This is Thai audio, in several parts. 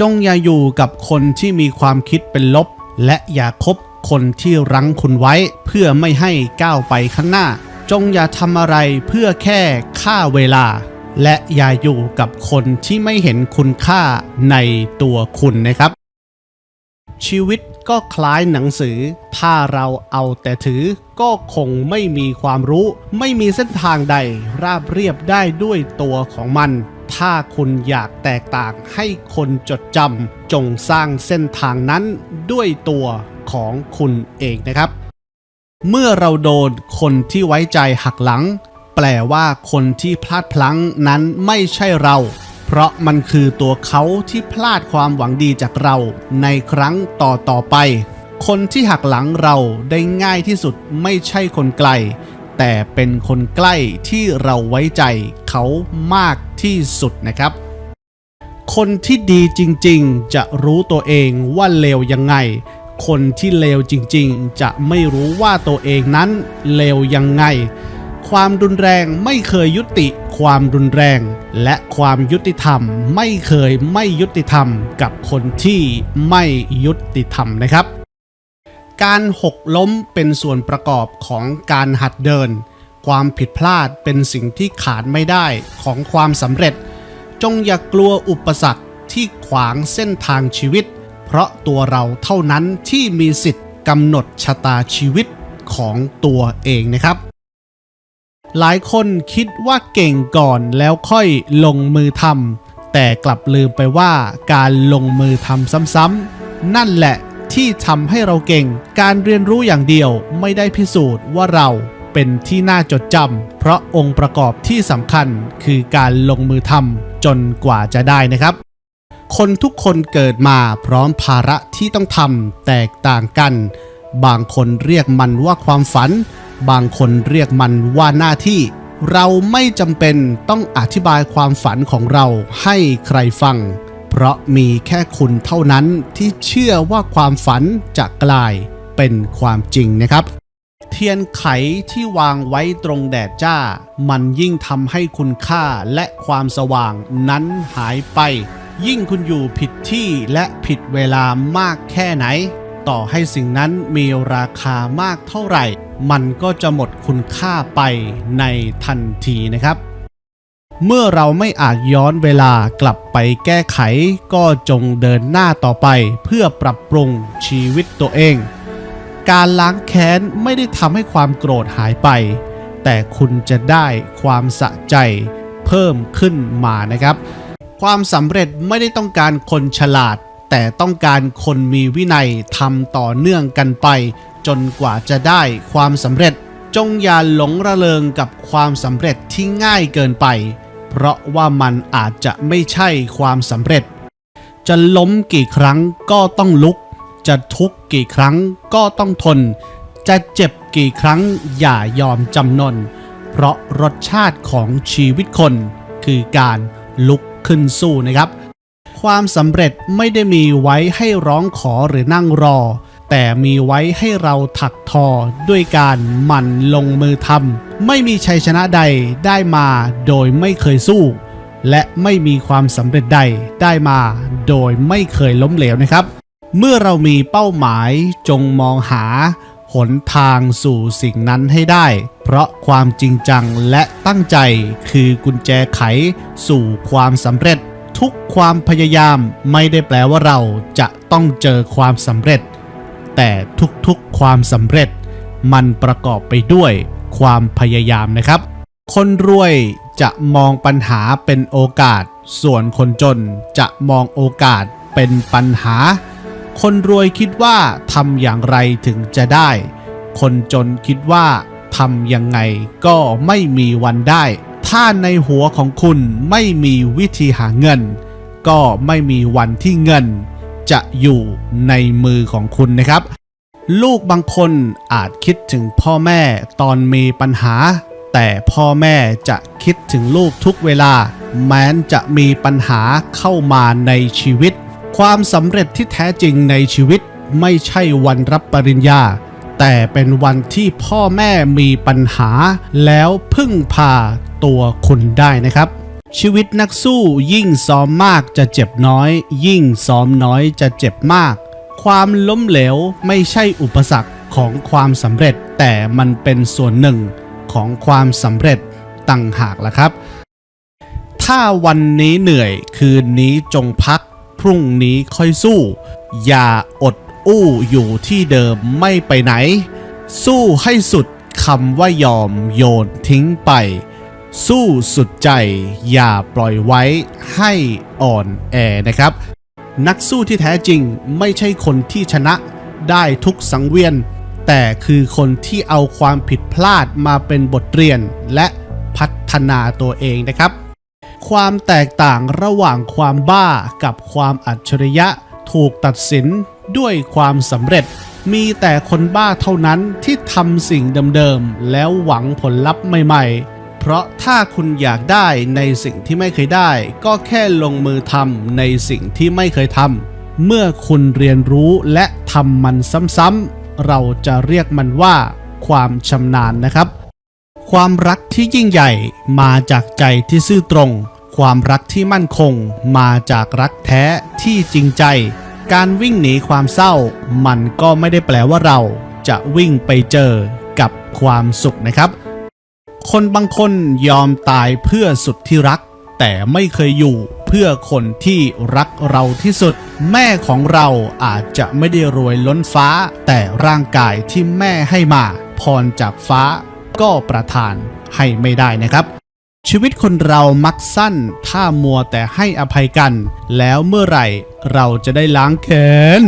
จงอย่าอยู่กับคนที่มีความคิดเป็นลบ และอย่าคบคนที่รั้งคุณไว้ เพื่อไม่ให้ก้าวไปข้างหน้า จงอย่าทำอะไรเพื่อแค่ฆ่าเวลา และอย่าอยู่กับคนที่ไม่เห็นคุณค่าในตัวคุณนะครับ ชีวิต ก็คล้ายหนังสือ ถ้าเราเอาแต่ถือก็คงไม่มีความรู้ ไม่มีเส้นทางใดราบเรียบได้ด้วยตัวของมัน ถ้าคุณอยากแตกต่างให้คนจดจำจงสร้างเส้นทางนั้นด้วยตัวของคุณเองนะครับ เมื่อเราโดนคนที่ไว้ใจหักหลัง แปลว่าคนที่พลาดพลั้งนั้นไม่ใช่เรา เพราะมันคือตัวเขาที่พลาดความหวังดีจากเราในครั้งต่อต่อๆไป คนที่หักหลังเราได้ง่ายที่สุดไม่ใช่คนไกล แต่เป็นคนใกล้ที่เราไว้ใจเขามากที่สุดนะครับ คนที่ดีจริงๆ จะรู้ตัวเองว่าเลวยังไง คนที่เลวจริงๆ จะไม่รู้ว่าตัวเองนั้นเลวยังไง ความรุนแรงไม่เคยยุติ ความรุนแรง และความยุติธรรม ไม่เคยไม่ยุติธรรม กับคนที่ไม่ยุติธรรมนะครับ การหกล้มเป็นส่วนประกอบของการหัดเดิน ความผิดพลาดเป็นสิ่งที่ขาดไม่ได้ของความสำเร็จ จงอย่ากลัวอุปสรรคที่ขวางเส้นทางชีวิต เพราะตัวเราเท่านั้นที่มีสิทธิ์กำหนดชะตาชีวิตของตัวเองนะครับ หลายคนคิดว่าเก่งก่อนแล้วค่อยลงมือทำแต่กลับลืมไปว่าการลงมือทำซ้ำๆนั่นแหละที่ทำให้เราเก่ง การเรียนรู้อย่างเดียวไม่ได้พิสูจน์ว่าเราเป็นที่น่าจดจำเพราะองค์ประกอบที่สำคัญคือการลงมือทำจนกว่าจะได้นะครับ คนทุกคนเกิดมาพร้อมภาระที่ต้องทำแตกต่างกัน บางคนเรียกมันว่าความฝัน บางคนเรียกมันว่าหน้าที่ เราไม่จำเป็นต้องอธิบายความฝันของเราให้ใครฟัง เพราะมีแค่คุณเท่านั้นที่เชื่อว่าความฝันจะกลายเป็นความจริงนะครับ เทียนไขที่วางไว้ตรงแดดจ้า มันยิ่งทำให้คุณค่าและความสว่างนั้นหายไป ยิ่งคุณอยู่ผิดที่และผิดเวลามากแค่ไหน ต่อให้สิ่งนั้นมีราคามากเท่าไหร่ มันก็จะหมดคุณค่าไปในทันทีนะครับ เมื่อเราไม่อาจย้อนเวลากลับไปแก้ไข ก็จงเดินหน้าต่อไปเพื่อปรับปรุงชีวิตตัวเอง การล้างแค้นไม่ได้ทำให้ความโกรธหายไป แต่คุณจะได้ความสะใจเพิ่มขึ้นมานะครับ ความสำเร็จไม่ได้ต้องการคนฉลาด แต่ต้องการคนมีวินัยทำต่อเนื่องกันไป จนกว่าจะได้ความสำเร็จ จงอย่าหลงระเริงกับความสำเร็จที่ง่ายเกินไป เพราะว่ามันอาจจะไม่ใช่ความสำเร็จ จะล้มกี่ครั้งก็ต้องลุก จะทุกข์กี่ครั้งก็ต้องทน จะเจ็บกี่ครั้งอย่ายอมจำนน เพราะรสชาติของชีวิตคน คือการลุกขึ้นสู้นะครับ ความสำเร็จไม่ได้มีไว้ให้ร้องขอหรือนั่งรอ แต่มีไว้ให้เราถักทอด้วยการหมั่นลงมือทำไม่มีชัยชนะใดได้มาโดยไม่เคยสู้ และไม่มีความสำเร็จใดได้มาโดยไม่เคยล้มเหลวนะครับ เมื่อเรามีเป้าหมายจงมองหาหนทางสู่สิ่งนั้นให้ได้ เพราะความจริงจังและตั้งใจคือกุญแจไขสู่ความสำเร็จ ทุกความพยายามไม่ได้แปลว่าเราจะต้องเจอความสำเร็จ แต่ทุกๆความสำเร็จ มันประกอบไปด้วยความพยายามนะครับ คนรวยจะมองปัญหาเป็นโอกาส ส่วนคนจนจะมองโอกาสเป็นปัญหา คนรวยคิดว่าทำอย่างไรถึงจะได้ คนจนคิดว่าทำยังไงก็ไม่มีวันได้ ถ้าในหัวของคุณไม่มีวิธีหาเงิน ก็ไม่มีวันที่เงิน จะอยู่ในมือของคุณนะครับ ลูกบางคนอาจคิดถึงพ่อแม่ตอนมีปัญหา แต่พ่อแม่จะคิดถึงลูกทุกเวลา แม้นจะมีปัญหาเข้ามาในชีวิต ความสำเร็จที่แท้จริงในชีวิตไม่ใช่วันรับปริญญา แต่เป็นวันที่พ่อแม่มีปัญหา แล้วพึ่งพาตัวคุณได้นะครับ ชีวิตนักสู้ยิ่งซ้อมมากจะเจ็บน้อย ยิ่งซ้อมน้อยจะเจ็บมาก ความล้มเหลวไม่ใช่อุปสรรคของความสำเร็จ แต่มันเป็นส่วนหนึ่งของความสำเร็จต่างหากล่ะครับ ถ้าวันนี้เหนื่อยคืนนี้จงพัก พรุ่งนี้ค่อยสู้ อย่าอดอู้อยู่ที่เดิมไม่ไปไหน สู้ให้สุดคำว่ายอมโยนทิ้งไป สู้สุดใจ อย่าปล่อยไว้ให้อ่อนแอนะครับ นักสู้ที่แท้จริงไม่ใช่คนที่ชนะได้ทุกสังเวียน แต่คือคนที่เอาความผิดพลาดมาเป็นบทเรียนและพัฒนาตัวเองนะครับ ความแตกต่างระหว่างความบ้ากับความอัจฉริยะถูกตัดสินด้วยความสำเร็จ มีแต่คนบ้าเท่านั้นที่ทำสิ่งเดิมๆแล้วหวังผลลัพธ์ใหม่ๆ เพราะถ้าคุณอยากได้ในสิ่งที่ไม่เคยได้ ก็แค่ลงมือทำในสิ่งที่ไม่เคยทำเมื่อคุณเรียนรู้และทำมันซ้ำๆเราจะเรียกมันว่า ความชำนาญนะครับ ความรักที่ยิ่งใหญ่มาจากใจที่ซื่อตรง ความรักที่มั่นคง มาจากรักแท้ที่จริงใจ การวิ่งหนีความเศร้า มันก็ไม่ได้แปลว่าเราจะวิ่งไปเจอกับความสุขนะครับ คนบางคนยอมตายเพื่อสุดที่รัก แต่ไม่เคยอยู่เพื่อคนที่รักเราที่สุด แม่ของเราอาจจะไม่ได้รวยล้นฟ้า แต่ร่างกายที่แม่ให้มาพรจากฟ้า ก็ประทานให้ไม่ได้นะครับ ชีวิตคนเรามักสั้น ถ้ามัวแต่ให้อภัยกัน แล้วเมื่อไหร่เราจะได้ล้างแค้น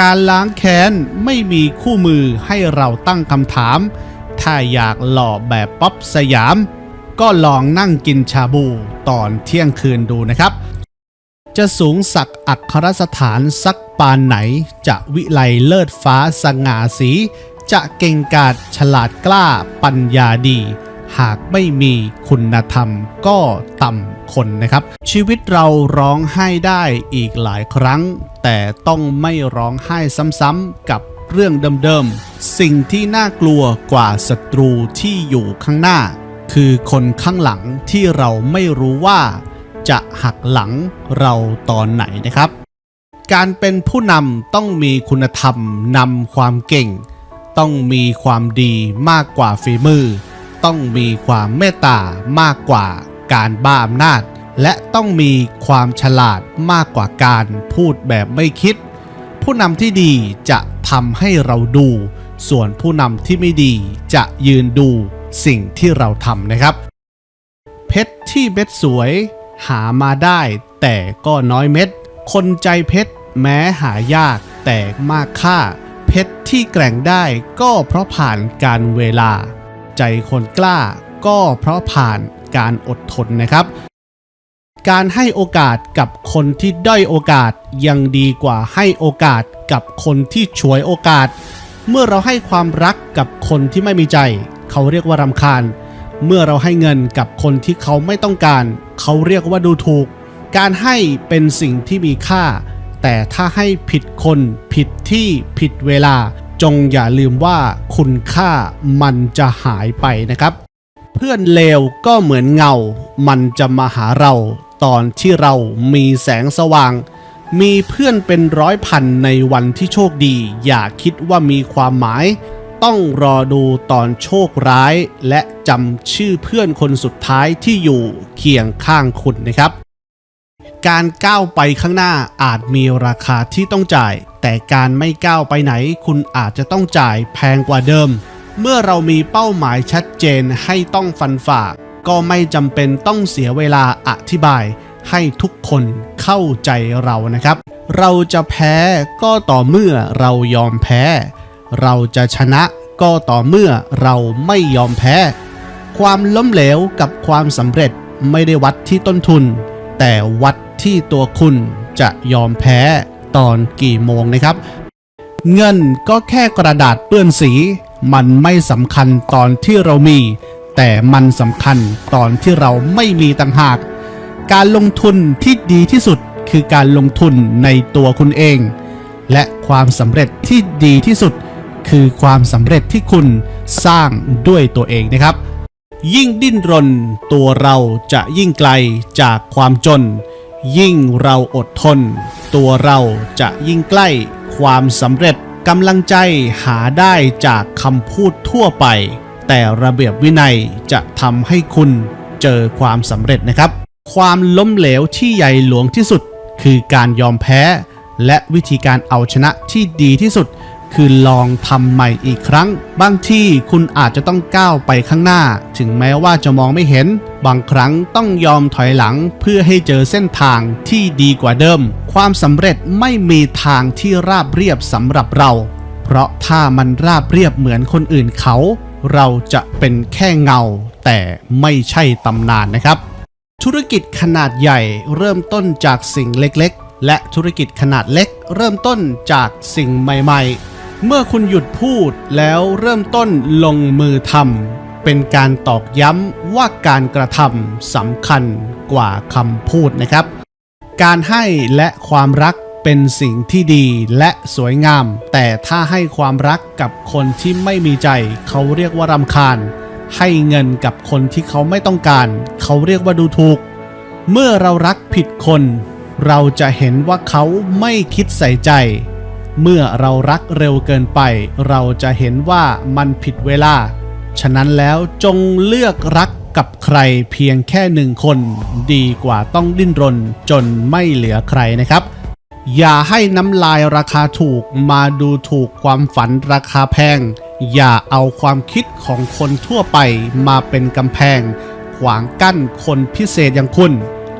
การล้างแค้นไม่มีคู่มือให้เราตั้งคำถาม ถ้าอยากหล่อแบบป๊อปสยาม ก็ลองนั่งกินชาบูตอนเที่ยงคืนดูนะครับ จะสูงสักอัครสถานสักปานไหน จะวิไลเลิศฟ้าสง่าสี จะเก่งกาจฉลาดกล้าปัญญาดี หากไม่มีคุณธรรมก็ต่ำคนนะครับ ชีวิตเราร้องไห้ได้อีกหลายครั้ง แต่ต้องไม่ร้องไห้ซ้ำๆกับเรื่องเดิมๆ สิ่งที่น่ากลัวกว่าศัตรูที่อยู่ข้างหน้า คือคนข้างหลังที่เราไม่รู้ว่า จะหักหลังเราตอนไหนนะครับ การเป็นผู้นำต้องมีคุณธรรมนำความเก่ง ต้องมีความดีมากกว่าฝีมือ ต้องมีความเมตตามากกว่าการบ้าอำนาจ และต้องมีความฉลาดมากกว่าการพูดแบบไม่คิด ผู้นำที่ดีจะทำให้เราดู ส่วนผู้นำที่ไม่ดีจะยืนดูสิ่งที่เราทำนะครับ เพชรที่เม็ดสวยหามาได้แต่ก็น้อยเม็ด คนใจเพชรแม้หายากแต่มากค่า เพชรที่แกร่งได้ก็เพราะผ่านการเวลา ใจคนกล้าก็เพราะผ่านการอดทนนะครับ การให้โอกาสกับคนที่ด้อยโอกาสยังดีกว่าให้โอกาสกับคนที่ฉวยโอกาส เมื่อเราให้ความรักกับคนที่ไม่มีใจ เขาเรียกว่ารำคาญ เมื่อเราให้เงินกับคนที่เขาไม่ต้องการ เขาเรียกว่าดูถูก การให้เป็นสิ่งที่มีค่า แต่ถ้าให้ผิดคนผิดที่ผิดเวลา จงอย่าลืมว่าคุณค่ามันจะหายไปนะครับ เพื่อนเลวก็เหมือนเงา มันจะมาหาเรา ตอนที่เรามีแสงสว่าง มีเพื่อนเป็นร้อยพันในวันที่โชคดี อย่าคิดว่ามีความหมาย ต้องรอดูตอนโชคร้าย และจำชื่อเพื่อนคนสุดท้ายที่อยู่เคียงข้างคุณนะครับ การก้าวไปข้างหน้าอาจมีราคาที่ต้องจ่าย แต่การไม่ก้าวไปไหน คุณอาจจะต้องจ่ายแพงกว่าเดิม เมื่อเรามีเป้าหมายชัดเจนให้ต้องฟันฝ่าก็ไม่จำเป็นต้องเสียเวลาอธิบาย ให้ทุกคนเข้าใจเรานะครับ เราจะแพ้ก็ต่อเมื่อเรายอมแพ้ เราจะชนะก็ต่อเมื่อเราไม่ยอมแพ้ ความล้มเหลวกับความสำเร็จไม่ได้วัดที่ต้นทุน แต่วัดที่ตัวคุณจะยอมแพ้ตอนกี่โมงนะครับ เงินก็แค่กระดาษเปื้อนสี มันไม่สำคัญตอนที่เรามี แต่มันสำคัญตอนที่เราไม่มีต่างหาก การลงทุนที่ดีที่สุดคือการลงทุนในตัวคุณเอง และความสำเร็จที่ดีที่สุด คือความสำเร็จที่คุณสร้างด้วยตัวเองนะครับ ยิ่งดิ้นรน ตัวเราจะยิ่งไกลจากความจน ยิ่งเราอดทน ตัวเราจะยิ่งใกล้ความสำเร็จกำลังใจหาได้จากคำพูดทั่วไป แต่ระเบียบวินัยจะทำให้คุณเจอความสำเร็จนะครับ ความล้มเหลวที่ใหญ่หลวงที่สุด คือการยอมแพ้ และวิธีการเอาชนะที่ดีที่สุด คือลองทำใหม่อีกครั้ง บางที่คุณอาจจะต้องก้าวไปข้างหน้า ถึงแม้ว่าจะมองไม่เห็น บางครั้งต้องยอมถอยหลังเพื่อให้เจอเส้นทางที่ดีกว่าเดิม ความสำเร็จไม่มีทางที่ราบเรียบสำหรับเรา เพราะถ้ามันราบเรียบเหมือนคนอื่นเขา เราจะเป็นแค่เงา แต่ไม่ใช่ตำนานนะครับ ธุรกิจขนาดใหญ่เริ่มต้นจากสิ่งเล็กๆ และธุรกิจขนาดเล็ก เริ่มต้นจากสิ่งใหม่ๆ เมื่อคุณหยุดพูดแล้วเริ่มต้นลงมือทำเป็นการตอกย้ำว่าการกระทำสำคัญกว่าคำพูดนะครับ การให้และความรักเป็นสิ่งที่ดีและสวยงาม แต่ถ้าให้ความรักกับคนที่ไม่มีใจ เขาเรียกว่ารำคาญ ให้เงินกับคนที่เขาไม่ต้องการ เขาเรียกว่าดูถูก เมื่อเรารักผิดคน เราจะเห็นว่าเขาไม่คิดใส่ใจ เมื่อเรารักเร็วเกินไป เราจะเห็นว่ามันผิดเวลา ฉะนั้นแล้วจงเลือกรักกับใครเพียงแค่หนึ่งคน ดีกว่าต้องดิ้นรนจนไม่เหลือใครนะครับ อย่าให้น้ำลายราคาถูกมาดูถูกความฝันราคาแพง อย่าเอาความคิดของคนทั่วไปมาเป็นกำแพง ขวางกั้นคนพิเศษอย่างคุณ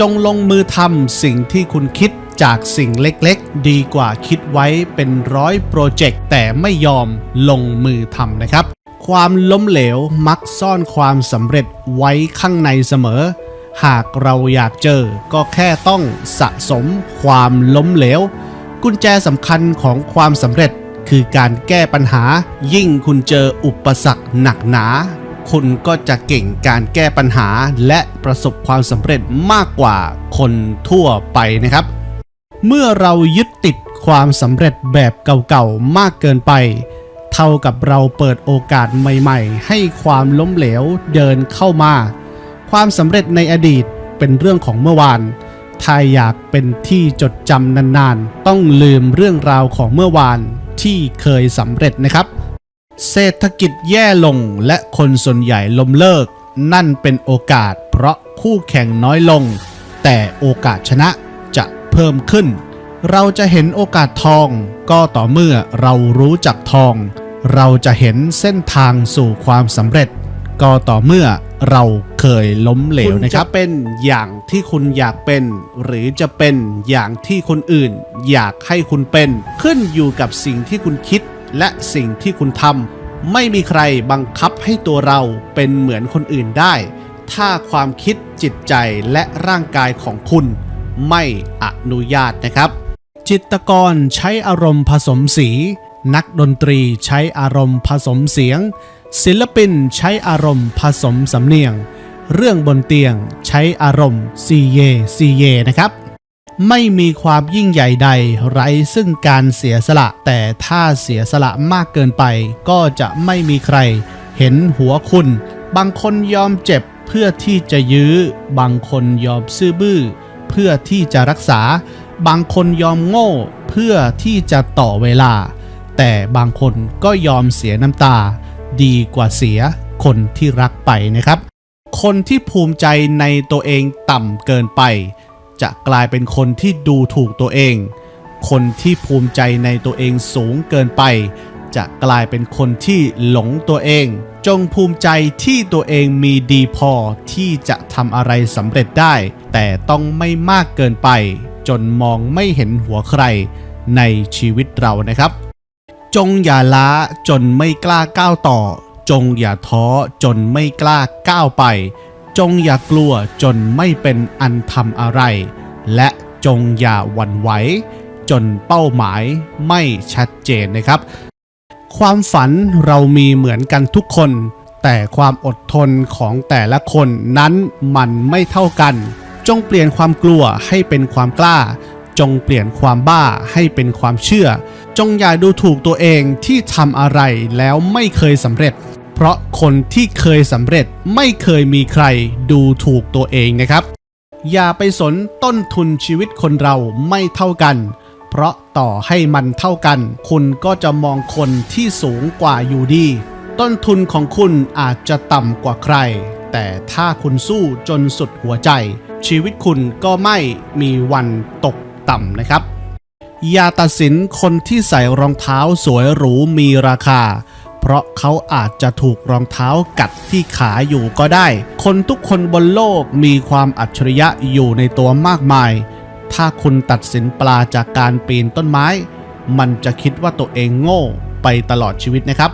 จงลงมือทำสิ่งที่คุณคิดจากสิ่งเล็กๆ ดีกว่าคิดไว้เป็นร้อยโปรเจกต์แต่ไม่ยอมลงมือทำนะครับ ความล้มเหลวมักซ่อนความสำเร็จไว้ข้างในเสมอ หากเราอยากเจอก็แค่ต้องสะสมความล้มเหลว กุญแจสำคัญของความสำเร็จ คือการแก้ปัญหา ยิ่งคุณเจออุปสรรคหนักหนา คุณก็จะเก่งการแก้ปัญหาและประสบความสำเร็จมากกว่าคนทั่วไปนะครับ เมื่อเรายึดติดความสำเร็จแบบเก่าๆมากเกินไป เท่ากับเราเปิดโอกาสใหม่ๆ ให้ความล้มเหลวเดินเข้ามา ความสำเร็จในอดีตเป็นเรื่องของเมื่อวานถ้าอยากเป็นที่จดจำนานๆ ต้องลืมเรื่องราวของเมื่อวาน ที่เคยสำเร็จนะครับ เศรษฐกิจแย่ลงและคนส่วนใหญ่ล้มเลิก นั่นเป็นโอกาสเพราะคู่แข่งน้อยลง แต่โอกาสชนะจะเพิ่มขึ้น เราจะเห็นโอกาสทองก็ต่อเมื่อเรารู้จักทอง เราจะเห็นเส้นทางสู่ความสำเร็จ ก็ต่อเมื่อเราเคยล้มเหลวนะครับเป็นอย่างที่คุณอยากเป็น หรือจะเป็นอย่างที่คนอื่น อยากให้คุณเป็น ขึ้นอยู่กับสิ่งที่คุณคิดและสิ่งที่คุณทำไม่มีใครบังคับให้ตัวเราเป็นเหมือนคนอื่นได้ ถ้าความคิดจิตใจและร่างกายของคุณ ไม่อนุญาตนะครับ จิตรกรใช้อารมณ์ผสมสี นักดนตรีใช้อารมณ์ผสมเสียง ศิลปินใช้อารมณ์ผสมสำเนียง เรื่องบนเตียงใช้อารมณ์ซีเยซีเยนะครับ ไม่มีความยิ่งใหญ่ใดไร้ซึ่งการเสียสละ แต่ถ้าเสียสละมากเกินไป ก็จะไม่มีใคร เห็นหัวคุณ บางคนยอมเจ็บเพื่อที่จะยื้อ บางคนยอมซื่อบื้อ เพื่อที่จะรักษา บางคนยอมโง่ เพื่อที่จะต่อเวลา แต่บางคนก็ยอมเสียน้ำตา ดีกว่าเสียคนที่รักไปนะครับ คนที่ภูมิใจในตัวเองต่ำเกินไป จะกลายเป็นคนที่ดูถูกตัวเอง คนที่ภูมิใจในตัวเองสูงเกินไป จะกลายเป็นคนที่หลงตัวเอง จงภูมิใจที่ตัวเองมีดีพอที่จะทำอะไรสำเร็จได้ แต่ต้องไม่มากเกินไป จนมองไม่เห็นหัวใครในชีวิตเรานะครับ จงอย่าล้าจนไม่กล้าก้าวต่อ จงอย่าท้อจนไม่กล้าก้าวไป จงอย่ากลัวจนไม่เป็นอันทำอะไร และจงอย่าหวั่นไหวจนเป้าหมายไม่ชัดเจนนะครับ ความฝันเรามีเหมือนกันทุกคน แต่ความอดทนของแต่ละคนนั้นมันไม่เท่ากัน จงเปลี่ยนความกลัวให้เป็นความกล้า จงเปลี่ยนความบ้าให้เป็นความเชื่อ จงอย่าดูถูกตัวเองที่ทำอะไรแล้วไม่เคยสำเร็จ เพราะคนที่เคยสำเร็จไม่เคยมีใครดูถูกตัวเองนะครับ อย่าไปสนต้นทุนชีวิตคนเราไม่เท่ากัน เพราะต่อให้มันเท่ากัน คุณก็จะมองคนที่สูงกว่าอยู่ดี ต้นทุนของคุณอาจจะต่ำกว่าใคร แต่ถ้าคุณสู้จนสุดหัวใจ ชีวิตคุณก็ไม่มีวันตกต่ำนะครับ อย่าตัดสินคนที่ใส่รองเท้าสวยหรูมีราคา เพราะเขาอาจจะถูกรองเท้ากัดที่ขาอยู่ก็ได้ คนทุกคนบนโลกมีความอัจฉริยะอยู่ในตัวมากมาย ถ้าคุณตัดสินปลาจากการปีนต้นไม้ มันจะคิดว่าตัวเองโง่ไปตลอดชีวิตนะครับ